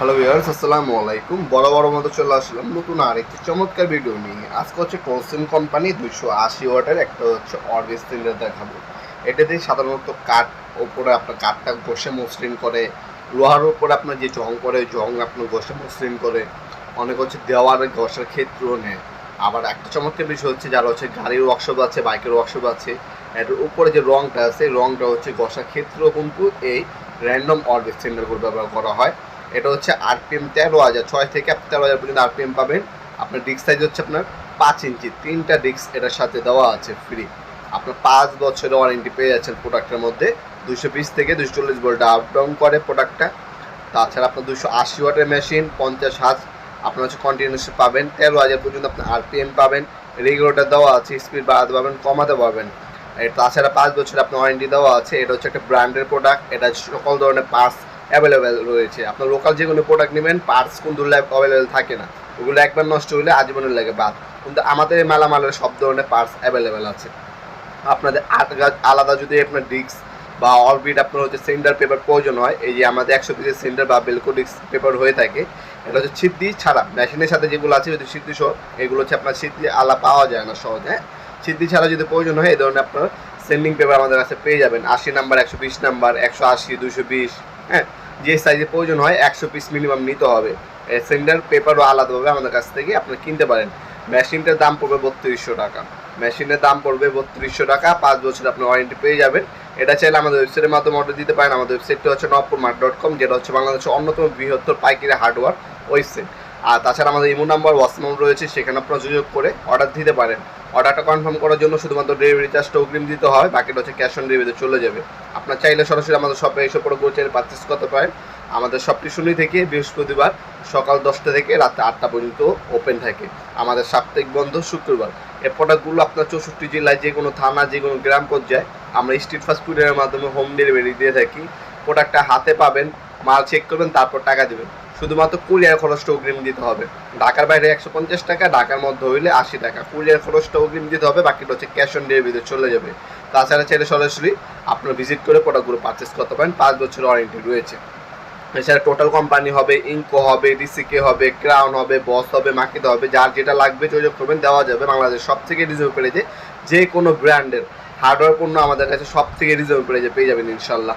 Hello viewers আসসালামু আলাইকুম। বড় বড় মতো চলে আসলাম নতুন আরেকটি চমৎকার ভিডিও নিয়ে। আজকে হচ্ছে টলসিন কোম্পানি দুইশো আশি ওয়াটের একটা হচ্ছে অরবিস সিলিন্ডার দেখাবো। এটা এটাতে সাধারণত কাঠ ওপরে আপনার কাঠটা ঘষে মসৃণ করে, লোহার উপরে আপনার যে জং করে জং আপনার ঘষে মসৃণ করে। অনেক হচ্ছে দেওয়ার ঘষার ক্ষেত্রেও নেয়। আবার একটা চমৎকার বিষয় হচ্ছে যারা হচ্ছে গাড়ির ওয়ার্কশপ আছে বাইকের ওয়ার্কশপ আছে এটার উপরে যে রংটা আছে, রংটা হচ্ছে ঘষার ক্ষেত্রেও কিন্তু এই র্যান্ডম অরবিস সিলিন্ডারগুলো ব্যবহার করা হয়। এটা হচ্ছে আরপিএম তেরো হাজার, ছয় থেকে আপনি তেরো হাজার পর্যন্ত আরপিএম পাবেন। আপনার ডিস্ক সাইজ হচ্ছে আপনার পাঁচ ইঞ্চি, তিনটা ডিস্ক এটার সাথে দেওয়া আছে ফ্রি আপনার পাঁচ বছরের ওয়ারেন্টি পেয়ে যাচ্ছেন প্রোডাক্টের মধ্যে। দুশো বিশ থেকে দুশো চল্লিশ ভোল্ট আপ ডাউন করে প্রোডাক্টটা তাছাড়া আপনার দুশো আশি ওয়াটের মেশিন পঞ্চাশ হাজ আপনার হচ্ছে কন্টিনিউস পাবেন। তেরো হাজার পর্যন্ত আপনার আরপিএম পাবেন। রেগুলেটার দেওয়া আছে স্পিড বাড়াতে পারবেন, কমাতে পারবেন। তাছাড়া পাঁচ বছর আপনার ওয়ারেন্টি দেওয়া আছে। এটা হচ্ছে একটা ব্র্যান্ডের প্রোডাক্ট এটা সকল ধরনের পার্টস অ্যাভেলেবেল রয়েছে। আপনার লোকাল যে কোনো প্রোডাক্ট নেবেন পার্টস কিন্তু অ্যাভেলেবেল থাকে না, ওগুলো একবার নষ্ট হলে আজীবনের লাগে বাদ। কিন্তু আমাদের মালামালের সব ধরনের পার্টস অ্যাভেলেবেল আছে। আপনাদের আলাদা যদি আপনার ডিস্ক বা অরবিট আপনার হচ্ছে সেন্ডার পেপার প্রয়োজন হয়, এই যে আমাদের একশো পিসের সেন্ডার বা বেলকো ডিস্ক পেপার হয়ে থাকে, এটা হচ্ছে সিদ্ধি ছাড়া। মেশিনের সাথে যেগুলো আছে যদি সিদ্ধি সহ, এগুলো হচ্ছে আপনার সিদ্ধি আলা পাওয়া যায় না সহজে হ্যাঁ? সিদ্ধি ছাড়া যদি প্রয়োজন হয়, এই ধরনের আপনার সেন্ডিং পেপার আমাদের কাছে পেয়ে যাবেন। আশি নাম্বার একশো বিশ নাম্বার একশো আশি দুশো বিশ হ্যাঁ? যে সাইজে প্রয়োজন হয়, একশো পিস মিনিমাম নিতে হবে। সেন্ডার পেপারও আলাদাভাবে আমাদের কাছ থেকে আপনি কিনতে পারেন। মেশিনটার দাম পড়বে বত্রিশশো টাকা। মেশিনের দাম পড়বে বত্রিশশো টাকা, পাঁচ বছর আপনি ওয়ারেন্টি পেয়ে যাবেন। এটা চাইলে আমাদের ওয়েবসাইটের মাধ্যমে অর্ডার দিতে পারেন। আমাদের ওয়েবসাইটটা হচ্ছে নবপুর মার্ট ডট কম যেটা হচ্ছে বাংলাদেশের অন্যতম বৃহত্তর পাইকারি হার্ডওয়্যার ওয়েবসাইট আর তাছাড়া আমাদের ইমো নাম্বার হোয়াটসঅ্যাপ নাম্বার রয়েছে, সেখানে আপনারা যোগাযোগ করে অর্ডার দিতে পারেন। অর্ডারটা কনফার্ম করার জন্য শুধুমাত্র ডেলিভারি চার্জটা অগ্রিম দিতে হয়, বাকিটা হচ্ছে ক্যাশ অন ডেলিভারিতে চলে যাবে। আপনার চাইলে সরাসরি আমাদের শপে এসে প্রোডাক্টগুলো চাইলে পারচেস করতে পারেন। আমাদের শপটি শনি থেকে বৃহস্পতিবার সকাল দশটা থেকে রাত আটটা পর্যন্ত ওপেন থাকে। আমাদের সাপ্তাহিক বন্ধ শুক্রবার। এই প্রোডাক্টগুলো আপনার চৌষট্টি জেলায় যে কোনো থানা, যে কোনো গ্রাম পর্যায়ে আমরা স্ট্রিট ফাস্ট ফুডের মাধ্যমে হোম ডেলিভারি দিয়ে থাকি। প্রোডাক্টটা হাতে পাবেন মাল চেক করবেন, তারপর টাকা দেবেন। শুধুমাত্র কুরিয়ার খরচটা অগ্রিম দিতে হবে। ঢাকার বাইরে একশো পঞ্চাশ টাকা, ঢাকার মধ্যে হইলে আশি টাকা। কুরিয়ার খরচটা অগ্রিম দিতে হবে, বাকিটা হচ্ছে ক্যাশ অন ডেলিভারিতে চলে যাবে। তাছাড়া চাইলে সরাসরি আপনার ভিজিট করে প্রোডাক্টগুলো পারচেস করতে পারেন। পাঁচ বছর ওয়ারেন্টি রয়েছে। এছাড়া টোটাল কোম্পানি হবে ইনকো হবে ডিসিকে হবে ক্রাউন হবে বস হবে মাকিতে হবে, যার যেটা লাগবে যোগাযোগ করবেন, দেওয়া যাবে বাংলাদেশ সব থেকে রিজনেবল প্রাইজে যে কোনো ব্র্যান্ডের হার্ডওয়্যার পণ্য আমাদের কাছে সব থেকে রিজনেবল প্রাইজে পেয়ে যাবেন ইনশাল্লাহ।